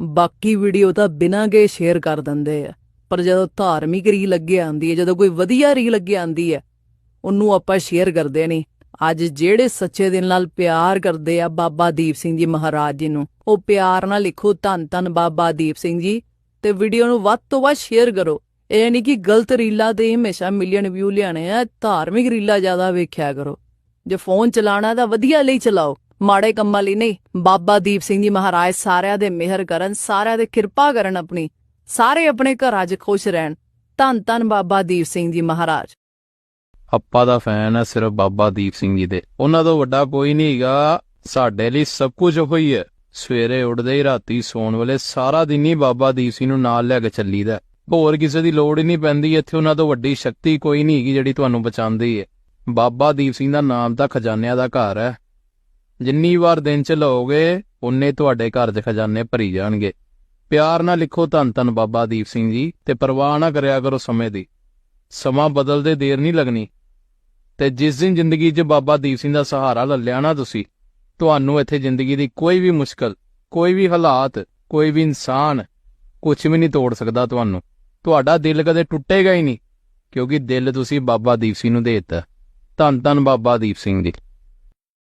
ਬਾਕੀ ਵੀਡੀਓ ਤਾਂ ਬਿਨਾਂ ਗਏ ਸ਼ੇਅਰ ਕਰ ਦਿੰਦੇ ਆ। ਪਰ ਜਦੋਂ ਧਾਰਮਿਕ ਰੀਲ ਅੱਗੇ ਆਂਦੀ ਹੈ, ਜਦੋਂ ਕੋਈ ਵਧੀਆ ਰੀਲ ਅੱਗੇ ਆਂਦੀ ਹੈ, ਉਹਨੂੰ ਆਪਾਂ ਸ਼ੇਅਰ ਕਰਦੇ ਨਹੀਂ। ਅੱਜ ਜਿਹੜੇ ਸੱਚੇ ਦਿਲ ਨਾਲ ਪਿਆਰ ਕਰਦੇ ਆ ਬਾਬਾ ਦੀਪ ਸਿੰਘ ਜੀ ਮਹਾਰਾਜ ਜੀ ਨੂੰ, ਉਹ ਪਿਆਰ ਨਾਲ ਲਿਖੋ, ਧੰਨ ਧੰਨ ਬਾਬਾ ਦੀਪ ਸਿੰਘ ਜੀ। ਤੇ ਵੀਡੀਓ ਨੂੰ ਵੱਧ ਤੋਂ ਵੱਧ ਸ਼ੇਅਰ ਕਰੋ। ਇਹ ਨਹੀਂ ਕਿ ਗਲਤ ਰੀਲਾਂ ਤੇ ਹਮੇਸ਼ਾ ਮਿਲੀਅਨ ਵਿਊ ਲਿਆਣੇ ਆ, ਧਾਰਮਿਕ ਰੀਲਾਂ ਜ਼ਿਆਦਾ ਵੇਖਿਆ ਕਰੋ। ਜੇ ਫੋਨ ਚਲਾਣਾ ਤਾਂ ਵਧੀਆ ਲਈ ਚਲਾਓ। ਮਾੜੇ ਕੰਮਾਂ ਲਈ ਨਹੀਂ, ਬਾਬਾ ਦੀਪ ਸਿੰਘ ਜੀ ਮਹਾਰਾਜ ਸਾਰਿਆਂ ਦੇ ਮਿਹਰ ਕਰਨ, ਸਾਰਿਆਂ ਦੇ ਕਿਰਪਾ ਕਰਨ ਆਪਣੀ, ਸਾਰੇ ਆਪਣੇ ਘਰਾਂ 'ਚ ਖੁਸ਼ ਰਹਿਣ। ਧੰਨ ਧੰਨ ਬਾਬਾ ਦੀਪ ਸਿੰਘ ਜੀ ਮਹਾਰਾਜ। ਆਪਾਂ ਦਾ ਫੈਨ ਹੈ ਸਿਰਫ ਬਾਬਾ ਦੀਪ ਸਿੰਘ ਜੀ ਦੇ। ਉਹਨਾਂ ਤੋਂ ਵੱਡਾ ਕੋਈ ਨਹੀਂ ਹੈਗਾ, ਸਾਡੇ ਲਈ ਸਭ ਕੁਝ ਹੋਈ ਹੈ। ਸਵੇਰੇ ਉੱਠਦੇ ਹੀ ਰਾਤੀ ਸੌਣ ਵੇਲੇ ਸਾਰਾ ਦਿਨ ਹੀ ਬਾਬਾ ਦੀਪ ਸਿੰਘ ਨੂੰ ਨਾਲ ਲੈ ਕੇ ਚੱਲੀਦਾ ਹੈ। ਹੋਰ ਕਿਸੇ ਦੀ ਲੋੜ ਹੀ ਨਹੀਂ ਪੈਂਦੀ, ਇੱਥੇ ਉਹਨਾਂ ਤੋਂ ਵੱਡੀ ਸ਼ਕਤੀ ਕੋਈ ਨਹੀਂ ਹੈਗੀ ਜਿਹੜੀ ਤੁਹਾਨੂੰ ਬਚਾਉਂਦੀ ਹੈ। ਬਾਬਾ ਦੀਪ ਸਿੰਘ ਦਾ ਨਾਮ ਤਾਂ ਖਜ਼ਾਨਿਆਂ ਦਾ ਘਰ ਹੈ। ਜਿੰਨੀ ਵਾਰ ਦਿਨ ਚ ਲਓਗੇ ਉਨੇ ਤੁਹਾਡੇ ਘਰ 'ਚ ਖਜ਼ਾਨੇ ਭਰੀ ਜਾਣਗੇ। ਪਿਆਰ ਨਾਲ ਲਿਖੋ ਧੰਨ ਧੰਨ ਬਾਬਾ ਦੀਪ ਸਿੰਘ ਜੀ ਤੇ ਪਰਵਾਹ ਨਾ ਕਰਿਆ ਕਰੋ ਸਮੇਂ ਦੀ। ਸਮਾਂ ਬਦਲਦੇ ਦੇਰ ਨਹੀਂ ਲੱਗਣੀ। ਤੇ ਜਿਸ ਦਿਨ ਜ਼ਿੰਦਗੀ 'ਚ ਬਾਬਾ ਦੀਪ ਸਿੰਘ ਦਾ ਸਹਾਰਾ ਲਿਆ ਨਾ ਤੁਸੀਂ, ਤੁਹਾਨੂੰ ਇੱਥੇ ਜ਼ਿੰਦਗੀ ਦੀ ਕੋਈ ਵੀ ਮੁਸ਼ਕਲ, ਕੋਈ ਵੀ ਹਾਲਾਤ, ਕੋਈ ਵੀ ਇਨਸਾਨ ਕੁਝ ਵੀ ਨਹੀਂ ਤੋੜ ਸਕਦਾ ਤੁਹਾਨੂੰ। ਤੁਹਾਡਾ ਦਿਲ ਕਦੇ ਟੁੱਟੇਗਾ ਹੀ ਨਹੀਂ, ਕਿਉਂਕਿ ਦਿਲ ਤੁਸੀਂ ਬਾਬਾ ਦੀਪ ਸਿੰਘ ਨੂੰ ਦੇ ਦਿੱਤਾ। ਧੰਨ ਧੰਨ ਬਾਬਾ ਦੀਪ ਸਿੰਘ ਜੀ।